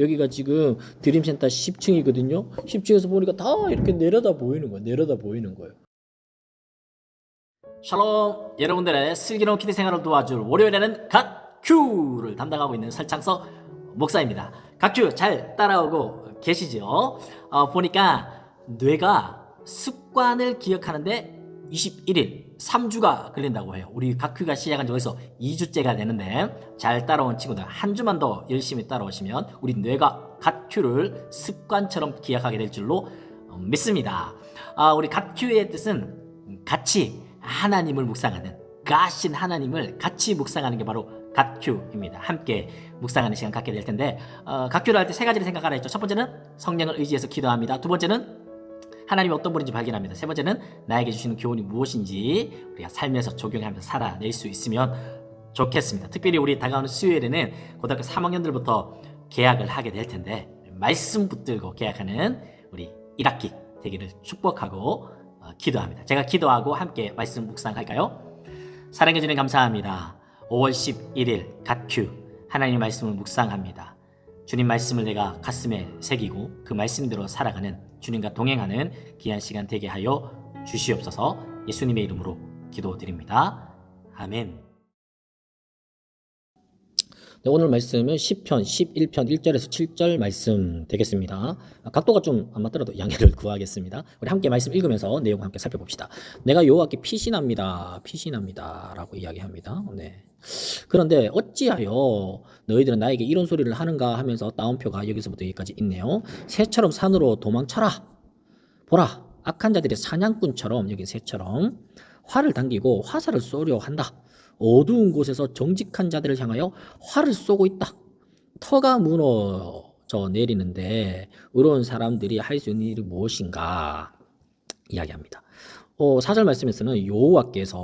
여기가 지금 드림센터 10층이거든요. 10층에서 보니까 다 이렇게 내려다 보이는 거예요. 내려다 보이는 거예요. 샬롬 여러분들의 슬기로운 키드 생활을 도와줄 월요일에는 갓큐를 담당하고 있는 설창석 목사입니다. 갓큐 잘 따라오고 계시죠? 어, 보니까 뇌가 습관을 기억하는데 21일 3주가 걸린다고 해요. 우리 갓큐가 시작한 지 벌써 2주째가 되는데 잘 따라온 친구들 한 주만 더 열심히 따라오시면 우리 뇌가 갓큐를 습관처럼 기억하게 될 줄로 어, 믿습니다. 아, 우리 갓큐의 뜻은 같이 하나님을 묵상하는 가신 하나님을 같이 묵상하는 게 바로 갓큐입니다. 함께 묵상하는 시간 갖게 될 텐데 어, 갓큐를 할 때 세 가지를 생각하라 했죠. 첫 번째는 성령을 의지해서 기도합니다. 두 번째는 하나님이 어떤 분인지 발견합니다. 세 번째는 나에게 주시는 교훈이 무엇인지 우리가 삶에서 적용하면서 살아낼 수 있으면 좋겠습니다. 특별히 우리 다가오는 수요일에는 고등학교 3학년들부터 계약을 하게 될 텐데 말씀 붙들고 계약하는 우리 1학기 되기를 축복하고 어, 기도합니다. 제가 기도하고 함께 말씀 묵상할까요? 사랑해 주님 감사합니다. 5월 11일 갓큐 하나님의 말씀을 묵상합니다. 주님 말씀을 내가 가슴에 새기고 그 말씀대로 살아가는 주님과 동행하는 귀한 시간 되게 하여 주시옵소서 예수님의 이름으로 기도드립니다. 아멘. 네, 오늘 말씀은 10편 11편 1절에서 7절 말씀 되겠습니다. 아, 각도가 좀 안 맞더라도 양해를 구하겠습니다. 우리 함께 말씀 읽으면서 내용 함께 살펴봅시다. 내가 여호와께 피신합니다. 피신합니다라고 이야기합니다. 네. 그런데 어찌하여 너희들은 나에게 이런 소리를 하는가 하면서 따옴표가 여기서부터 여기까지 있네요. 새처럼 산으로 도망쳐라. 보라. 악한 자들이 사냥꾼처럼 여기 새처럼 활을 당기고 화살을 쏘려 한다. 어두운 곳에서 정직한 자들을 향하여 활을 쏘고 있다. 터가 무너져 내리는데 의로운 사람들이 할 수 있는 일이 무엇인가 이야기합니다. 어, 사절 말씀에서는 여호와께서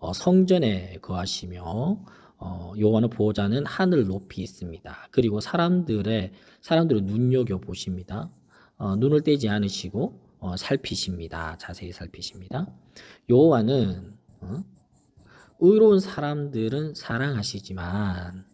어, 성전에 거하시며 어, 여호와는 보호자는 하늘 높이 있습니다. 그리고 사람들의 사람들을 눈여겨 보십니다. 어, 눈을 떼지 않으시고 어, 살피십니다. 자세히 살피십니다. 여호와는 어? 의로운 사람들은 사랑하시지만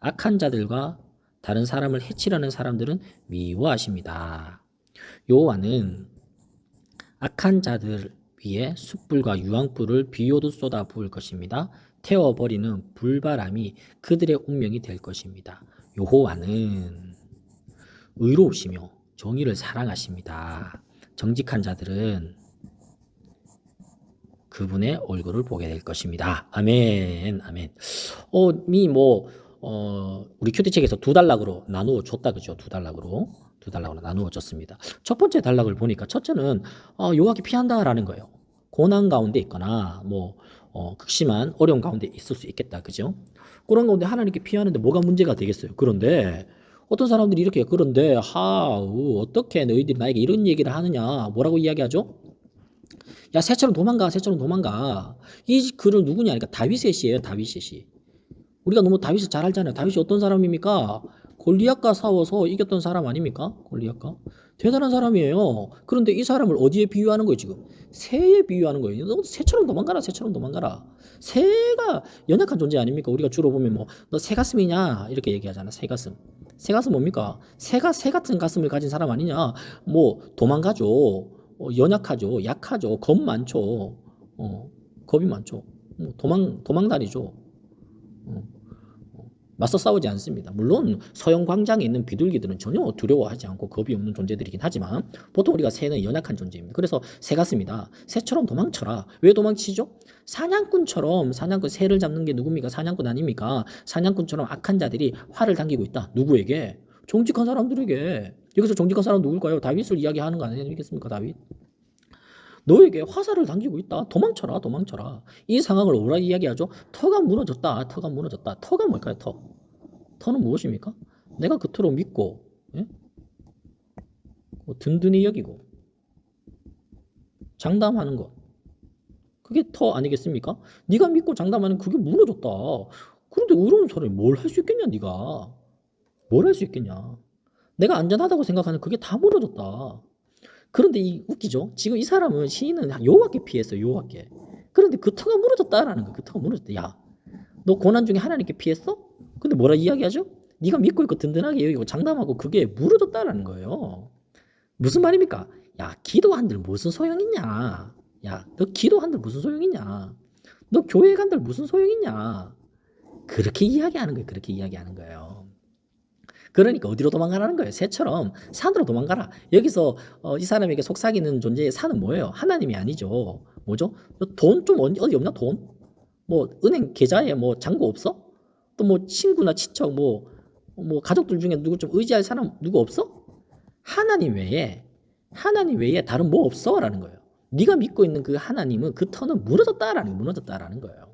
악한 자들과 다른 사람을 해치려는 사람들은 미워하십니다. 여호와는 악한 자들 위에 숯불과 유황불을 비오듯 쏟아 부을 것입니다. 태워버리는 불바람이 그들의 운명이 될 것입니다. 여호와는 의로우시며 정의를 사랑하십니다. 정직한 자들은 그분의 얼굴을 보게 될 것입니다. 아멘, 아멘. 어, 미 뭐, 어, 우리 큐티책에서 두 단락으로 나누어 줬다, 그죠? 두 단락으로. 두 단락으로 나누어 줬습니다. 첫 번째 단락을 보니까 첫째는, 어, 요하게 피한다라는 거예요. 고난 가운데 있거나, 뭐, 어, 극심한 어려운 가운데 있을 수 있겠다, 그죠? 그런 가운데 하나님께 피하는데 뭐가 문제가 되겠어요? 그런데, 어떤 사람들이 이렇게, 그런데, 하우, 어떻게 너희들이 나에게 이런 얘기를 하느냐, 뭐라고 이야기하죠? 야 새처럼 도망가 새처럼 도망가. 이 글을 누구냐? 그러니까 다윗의 시 우리가 너무 다윗을 잘 알잖아요. 다윗이 어떤 사람입니까? 골리앗과 싸워서 이겼던 사람 아닙니까? 골리앗과? 대단한 사람이에요. 그런데 이 사람을 어디에 비유하는 거예요 지금? 새에 비유하는 거예요 너 새처럼 도망가라 새처럼 도망가라. 새가 연약한 존재 아닙니까? 우리가 주로 보면 뭐 너 새 가슴이냐? 이렇게 얘기하잖아 새 가슴 새 가슴 뭡니까? 새가 새 같은 가슴을 가진 사람 아니냐? 뭐 도망가죠. 어, 연약하죠, 약하죠, 겁 많죠, 어, 겁이 많죠. 뭐 도망 도망다니죠. 맞서 싸우지 않습니다. 물론 서영 광장에 있는 비둘기들은 전혀 두려워하지 않고 겁이 없는 존재들이긴 하지만 보통 우리가 새는 연약한 존재입니다. 그래서 새 같습니다. 새처럼 도망쳐라. 왜 도망치죠? 사냥꾼처럼 사냥꾼 새를 잡는 게 누굽니까? 사냥꾼 아닙니까? 사냥꾼처럼 악한 자들이 활을 당기고 있다. 누구에게? 정직한 사람들에게 여기서 정직한 사람 누굴까요? 다윗을 이야기하는 거 아니겠습니까? 다윗 너에게 화살을 당기고 있다. 도망쳐라, 도망쳐라. 이 상황을 뭐라 이야기하죠? 터가 무너졌다. 터가 무너졌다. 터가 뭘까요? 터. 터는 무엇입니까? 내가 그토록 믿고 예? 뭐 든든히 여기고 장담하는 것. 그게 터 아니겠습니까? 네가 믿고 장담하는 그게 무너졌다. 그런데 의로운 사람이 뭘 할 수 있겠냐, 네가? 뭘 할 수 있겠냐? 내가 안전하다고 생각하는 그게 다 무너졌다. 그런데 이 웃기죠? 지금 이 사람은 시인은 여호와께 피했어, 여호와께. 그런데 그 터가 무너졌다라는 거야. 그 터가 무너졌다. 야, 너 고난 중에 하나님께 피했어? 근데 뭐라 이야기하죠? 네가 믿고 있고 든든하게 여기고 장담하고 그게 무너졌다라는 거예요. 무슨 말입니까? 야, 기도한들 무슨 소용있냐? 야, 너 기도한들 무슨 소용있냐? 너 교회 간들 무슨 소용있냐? 그렇게 이야기하는 거예요. 그렇게 이야기하는 거예요. 그러니까 어디로 도망가라는 거예요? 새처럼 산으로 도망가라. 여기서 어, 이 사람에게 속삭이는 존재의 산은 뭐예요? 하나님이 아니죠. 뭐죠? 돈 좀 어디 없나? 돈? 뭐 은행 계좌에 뭐 잔고 없어? 또 뭐 친구나 친척 뭐뭐 가족들 중에 누구 좀 의지할 사람 누구 없어? 하나님 외에 하나님 외에 다른 뭐 없어라는 거예요. 네가 믿고 있는 그 하나님은 그 터는 무너졌다라는 게 무너졌다라는 거예요.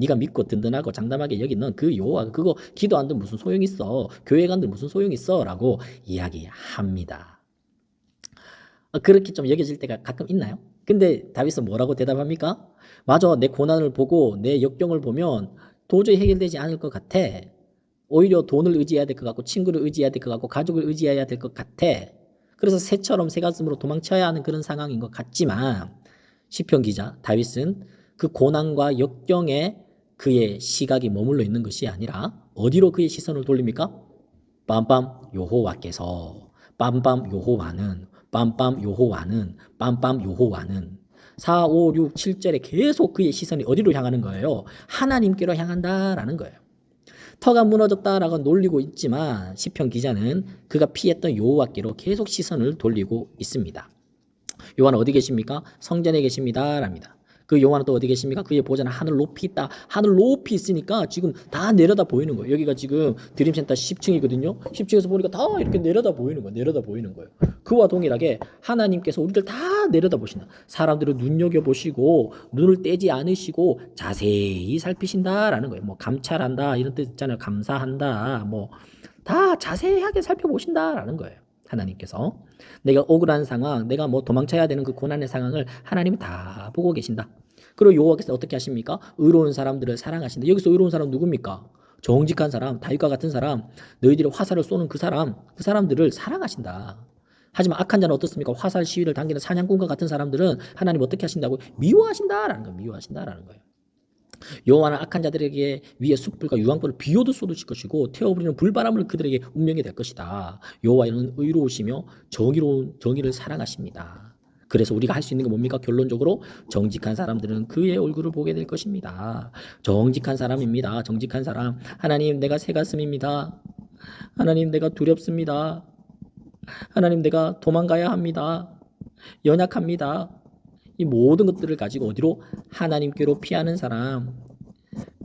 네가 믿고 든든하고 장담하게 여기는 그 여호와 그거 기도 안들 무슨 소용 있어? 교회 간들 무슨 소용 있어?라고 이야기합니다. 어, 그렇게 좀 여겨질 때가 가끔 있나요? 근데 다윗은 뭐라고 대답합니까? 맞아, 내 고난을 보고 내 역경을 보면 도저히 해결되지 않을 것 같아. 오히려 돈을 의지해야 될 것 같고 친구를 의지해야 될 것 같고 가족을 의지해야 될 것 같아. 그래서 새처럼 새 가슴으로 도망쳐야 하는 그런 상황인 것 같지만 시편 기자 다윗은 그 고난과 역경에 그의 시각이 머물러 있는 것이 아니라 어디로 그의 시선을 돌립니까? 빰빰 여호와께서 빰빰 여호와는 빰빰 여호와는 빰빰 여호와는 4, 5, 6, 7절에 계속 그의 시선이 어디로 향하는 거예요? 하나님께로 향한다라는 거예요. 터가 무너졌다라고 놀리고 있지만 시편 기자는 그가 피했던 여호와께로 계속 시선을 돌리고 있습니다. 요한은 어디 계십니까? 성전에 계십니다랍니다. 그 요한은 또 어디 계십니까? 그의 보좌는 하늘 높이 있다. 하늘 높이 있으니까 지금 다 내려다 보이는 거예요. 여기가 지금 드림센터 10층이거든요. 10층에서 보니까 다 이렇게 내려다 보이는 거예요. 내려다 보이는 거예요. 그와 동일하게 하나님께서 우리를 다 내려다 보신다. 사람들을 눈여겨 보시고 눈을 떼지 않으시고 자세히 살피신다라는 거예요. 뭐 감찰한다 이런 뜻 있잖아요. 감사한다. 뭐 다 자세하게 살펴보신다라는 거예요. 하나님께서 내가 억울한 상황, 내가 뭐 도망쳐야 되는 그 고난의 상황을 하나님이 다 보고 계신다. 그리고 여호와께서 어떻게 하십니까? 의로운 사람들을 사랑하신다. 여기서 의로운 사람 누굽니까? 정직한 사람, 다윗과 같은 사람, 너희들이 화살을 쏘는 그 사람, 그 사람들을 사랑하신다. 하지만 악한 자는 어떻습니까? 화살 시위를 당기는 사냥꾼과 같은 사람들은 하나님 어떻게 하신다고? 미워하신다라는 거예요. 미워하신다라는 거예요. 여호와는 악한 자들에게 위에 숯불과 유황불을 비오듯 쏟으실 것이고 태워버리는 불바람을 그들에게 운명이 될 것이다. 여호와는 의로우시며 정의로운 정의를 사랑하십니다. 그래서 우리가 할 수 있는 게 뭡니까? 결론적으로 정직한 사람들은 그의 얼굴을 보게 될 것입니다. 정직한 사람입니다. 정직한 사람. 하나님 내가 새 가슴입니다. 하나님 내가 두렵습니다. 하나님 내가 도망가야 합니다. 연약합니다. 이 모든 것들을 가지고 어디로 하나님께로 피하는 사람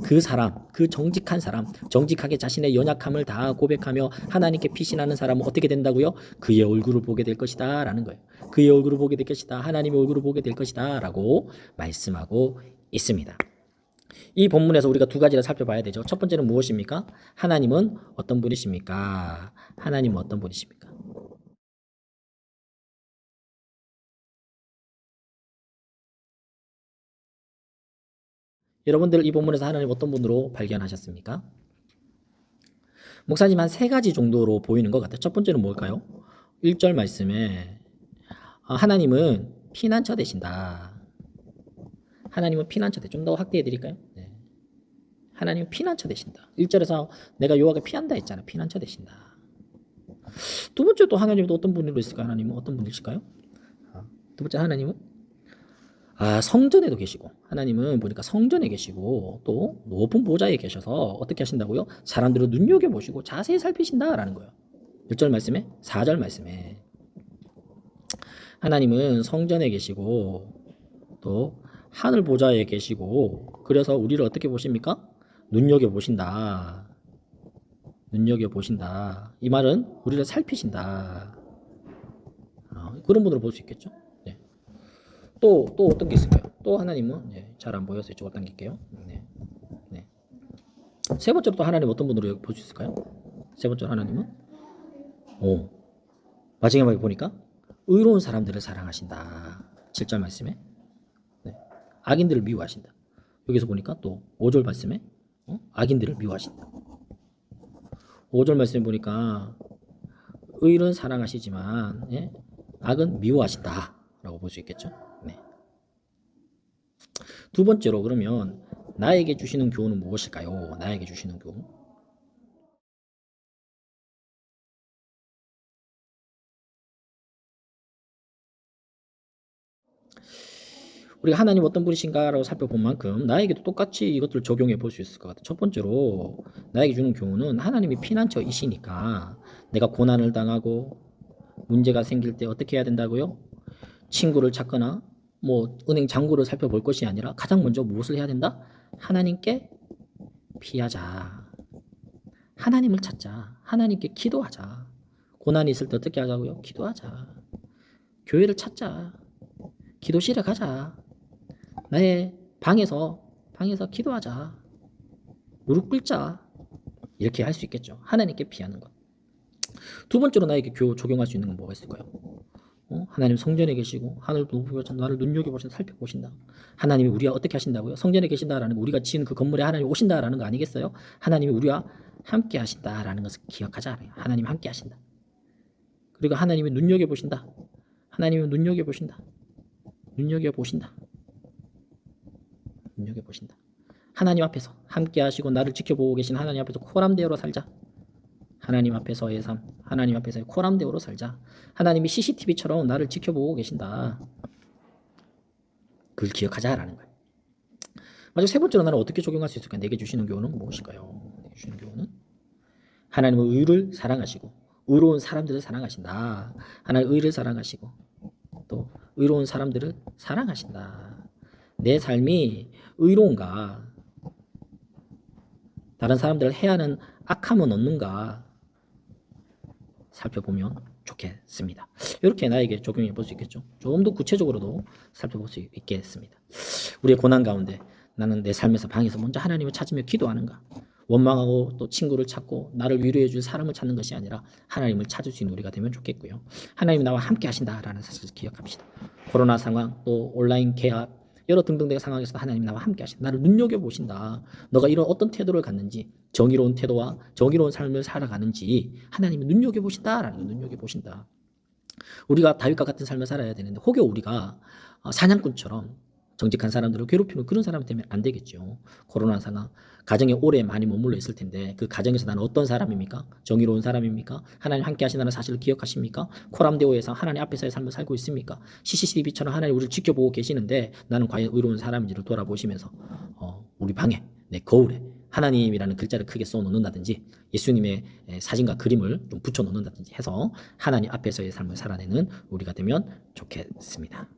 그 사람 그 정직한 사람 정직하게 자신의 연약함을 다 고백하며 하나님께 피신하는 사람은 어떻게 된다고요? 그의 얼굴을 보게 될 것이다 라는 거예요. 그의 얼굴을 보게 될 것이다. 하나님의 얼굴을 보게 될 것이다 라고 말씀하고 있습니다. 이 본문에서 우리가 두 가지를 살펴봐야 되죠. 첫 번째는 무엇입니까? 하나님은 어떤 분이십니까? 하나님은 어떤 분이십니까? 여러분들 이 본문에서 하나님 어떤 분으로 발견하셨습니까? 목사님 한 세 가지 정도로 보이는 것 같아요. 첫 번째는 뭘까요? 1절 말씀에 아, 하나님은 피난처 되신다. 하나님은 피난처 되. 좀더 확대해 드릴까요? 네. 하나님은 피난처 되신다. 1절에서 내가 요하게 피한다 했잖아. 피난처 되신다. 두 번째 또 하나님은 또 어떤 분으로 있을까? 하나님은 어떤 분이실까요? 아, 두 번째 하나님은 아, 성전에도 계시고 하나님은 보니까 성전에 계시고 또 높은 보좌에 계셔서 어떻게 하신다고요? 사람들을 눈여겨 보시고 자세히 살피신다라는 거예요. 1절 말씀에 4절 말씀에 하나님은 성전에 계시고 또 하늘 보좌에 계시고 그래서 우리를 어떻게 보십니까? 눈여겨 보신다. 눈여겨 보신다. 이 말은 우리를 살피신다. 어, 그런 분으로 볼 수 있겠죠. 네. 또, 또 어떤 게 있을까요? 또 하나님은 네, 잘안 보여서 이쪽으로 당길게요. 네. 네. 세 번째로 또 하나님 어떤 분으로 볼 수 있을까요? 세 번째로 하나님은 오 마지막에 보니까 의로운 사람들을 사랑하신다. 7절 말씀에 네. 악인들을 미워하신다. 여기서 보니까 또 5절 말씀에 어? 악인들을 미워하신다. 5절 말씀에 보니까 의는 사랑하시지만 예? 악은 미워하신다라고 볼 수 있겠죠. 두 번째로 그러면 나에게 주시는 교훈은 무엇일까요? 나에게 주시는 교훈. 우리가 하나님 어떤 분이신가라고 살펴본 만큼 나에게도 똑같이 이것들을 적용해 볼 수 있을 것 같아요. 첫 번째로 나에게 주는 교훈은 하나님이 피난처이시니까 내가 고난을 당하고 문제가 생길 때 어떻게 해야 된다고요? 친구를 찾거나 뭐 은행 잔고를 살펴볼 것이 아니라 가장 먼저 무엇을 해야 된다? 하나님께 피하자. 하나님을 찾자. 하나님께 기도하자. 고난이 있을 때 어떻게 하자고요? 기도하자. 교회를 찾자. 기도실에 가자. 나의 방에서 방에서 기도하자. 무릎 꿇자. 이렇게 할 수 있겠죠. 하나님께 피하는 것. 두 번째로 나에게 교 적용할 수 있는 건 뭐가 있을까요? 어? 하나님 성전에 계시고 하늘 높으셔 나를 눈여겨보신다 살펴보신다. 하나님이 우리와 어떻게 하신다고요? 성전에 계신다라는 거 우리가 지은 그 건물에 하나님이 오신다라는 거 아니겠어요? 하나님이 우리와 함께 하신다라는 것을 기억하자. 하나님 함께 하신다. 그리고 하나님이 눈여겨보신다. 하나님이 눈여겨보신다. 눈여겨보신다. 눈여겨보신다. 하나님 앞에서 함께 하시고 나를 지켜보고 계신 하나님 앞에서 코람대어로 살자. 하나님 앞에서의 삶, 하나님 앞에서의 코람대어로 살자. 하나님이 CCTV처럼 나를 지켜보고 계신다. 그걸 기억하자라는 거예요. 마지막 세 번째로 나는 어떻게 적용할 수 있을까? 내게 주시는 교훈은 무엇일까요? 내게 주시는 교훈은 하나님은 의를 사랑하시고 의로운 사람들을 사랑하신다. 하나님 의를 사랑하시고 또 의로운 사람들을 사랑하신다. 내 삶이 의로운가? 다른 사람들을 해하는 악함은 없는가? 살펴보면 좋겠습니다. 이렇게 나에게 적용해 볼 수 있겠죠. 조금 더 구체적으로도 살펴볼 수 있겠습니다. 우리의 고난 가운데 나는 내 삶에서 방에서 먼저 하나님을 찾으며 기도하는가? 원망하고 또 친구를 찾고 나를 위로해 줄 사람을 찾는 것이 아니라 하나님을 찾을 수 있는 우리가 되면 좋겠고요. 하나님이 나와 함께 하신다라는 사실을 기억합시다. 코로나 상황 또 온라인 계약 여러 등등의 상황에서 하나님이 나와 함께 하신다. 나를 눈여겨 보신다. 너가 이런 어떤 태도를 갖는지 정의로운 태도와 정의로운 삶을 살아가는지 하나님이 눈여겨 보신다라는 거 눈여겨 보신다. 우리가 다윗과 같은 삶을 살아야 되는데 혹여 우리가 어, 사냥꾼처럼 정직한 사람들을 괴롭히는 그런 사람이 되면 안 되겠죠. 코로나 상황, 가정에 오래 많이 머물러 있을 텐데 그 가정에서 나는 어떤 사람입니까? 정의로운 사람입니까? 하나님 함께 하신다는 사실을 기억하십니까? 코람데오에서 하나님 앞에서의 삶을 살고 있습니까? CCTV처럼 하나님 우리를 지켜보고 계시는데 나는 과연 의로운 사람인지를 돌아보시면서 어, 우리 방에 내 거울에 하나님이라는 글자를 크게 써 놓는다든지 예수님의 에, 사진과 그림을 좀 붙여 놓는다든지 해서 하나님 앞에서의 삶을 살아내는 우리가 되면 좋겠습니다.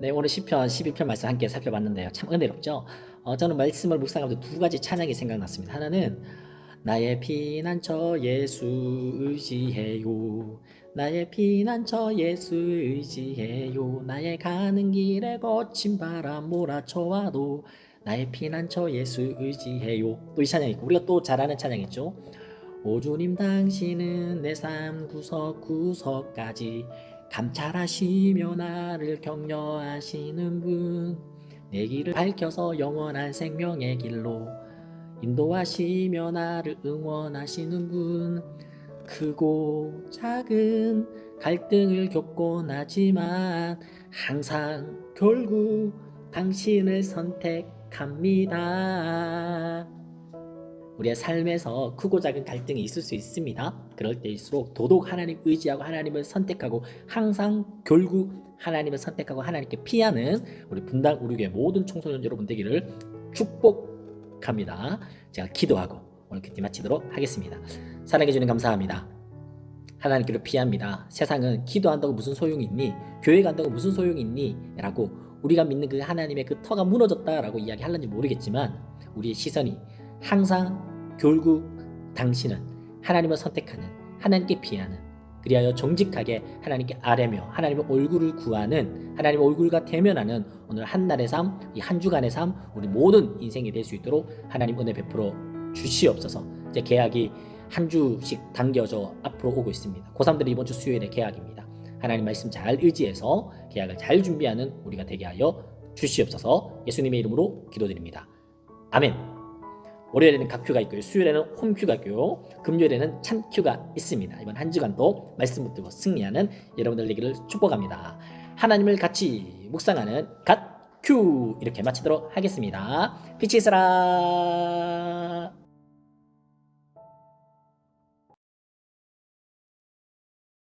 네, 오늘 시편 12편 말씀 함께 살펴봤는데요. 참 은혜롭죠? 어, 저는 말씀을 묵상하면서 두 가지 찬양이 생각났습니다. 하나는 나의 피난처 예수 의지해요. 나의 피난처 예수 의지해요. 나의 가는 길에 거친 바람 몰아쳐와도 나의 피난처 예수 의지해요. 또 이 찬양 있고 우리가 또잘 아는 찬양 있죠. 오 주님 당신은 내 삶 구석 구석까지 감찰하시며 나를 격려하시는 분. 내 길을 밝혀서 영원한 생명의 길로 인도하시며 나를 응원하시는 분. 크고 작은 갈등을 겪곤 하지만 항상 결국 당신을 선택합니다. 우리의 삶에서 크고 작은 갈등이 있을 수 있습니다. 그럴 때일수록 도덕 하나님 의지하고 하나님을 선택하고 항상 결국 하나님을 선택하고 하나님께 피하는 우리 분당 우리교회 모든 청소년 여러분 되기를 축복합니다. 제가 기도하고 오늘 큐티 마치도록 하겠습니다. 사랑해 주님 감사합니다. 하나님께로 피합니다. 세상은 기도한다고 무슨 소용이 있니? 교회 간다고 무슨 소용이 있니? 라고 우리가 믿는 그 하나님의 그 터가 무너졌다라고 이야기할는지 모르겠지만 우리의 시선이 항상 결국 당신은 하나님을 선택하는 하나님께 피하는 그리하여 정직하게 하나님께 아뢰며 하나님의 얼굴을 구하는 하나님의 얼굴과 대면하는 오늘 한 날의 삶, 이 한 주간의 삶, 우리 모든 인생이 될 수 있도록 하나님 은혜 베풀어 주시옵소서. 이제 계약이 한 주씩 당겨져 앞으로 오고 있습니다. 고3들이 이번 주 수요일에 계약입니다. 하나님 말씀 잘 의지해서 계약을 잘 준비하는 우리가 되게 하여 주시옵소서. 예수님의 이름으로 기도드립니다. 아멘. 월요일에는 각큐가 있고요. 수요일에는 홈큐가 있고요. 금요일에는 참큐가 있습니다. 이번 한 주간도 말씀 붙들고 승리하는 여러분들 되기를 축복합니다. 하나님을 같이 묵상하는 갓큐 이렇게 마치도록 하겠습니다. 빛이 있어라.